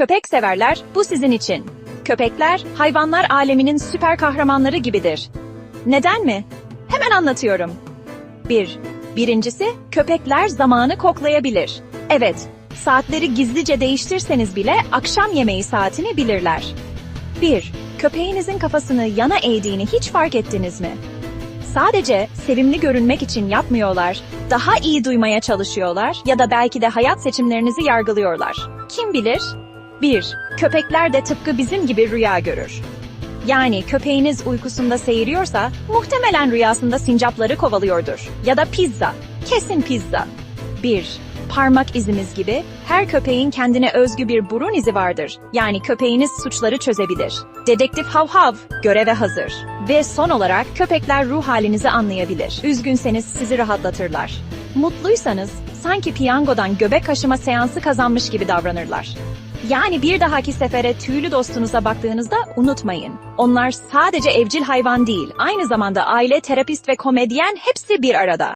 Köpek severler, bu sizin için. Köpekler, hayvanlar aleminin süper kahramanları gibidir. Neden mi? Hemen anlatıyorum. 1. Birincisi, köpekler zamanı koklayabilir. Evet, saatleri gizlice değiştirseniz bile akşam yemeği saatini bilirler. 1. Köpeğinizin kafasını yana eğdiğini hiç fark ettiniz mi? Sadece sevimli görünmek için yapmıyorlar, daha iyi duymaya çalışıyorlar ya da belki de hayat seçimlerinizi yargılıyorlar. Kim bilir? 1. Köpekler de tıpkı bizim gibi rüya görür. Yani köpeğiniz uykusunda seyiriyorsa muhtemelen rüyasında sincapları kovalıyordur. Ya da pizza. Kesin pizza. 1. Parmak izimiz gibi her köpeğin kendine özgü bir burun izi vardır. Yani köpeğiniz suçları çözebilir. Dedektif Hav Hav göreve hazır. Ve son olarak köpekler ruh halinizi anlayabilir. Üzgünseniz sizi rahatlatırlar. Mutluysanız sanki piyangodan göbek aşıma seansı kazanmış gibi davranırlar. Yani bir dahaki sefere tüylü dostunuza baktığınızda unutmayın. Onlar sadece evcil hayvan değil, aynı zamanda aile, terapist ve komedyen hepsi bir arada.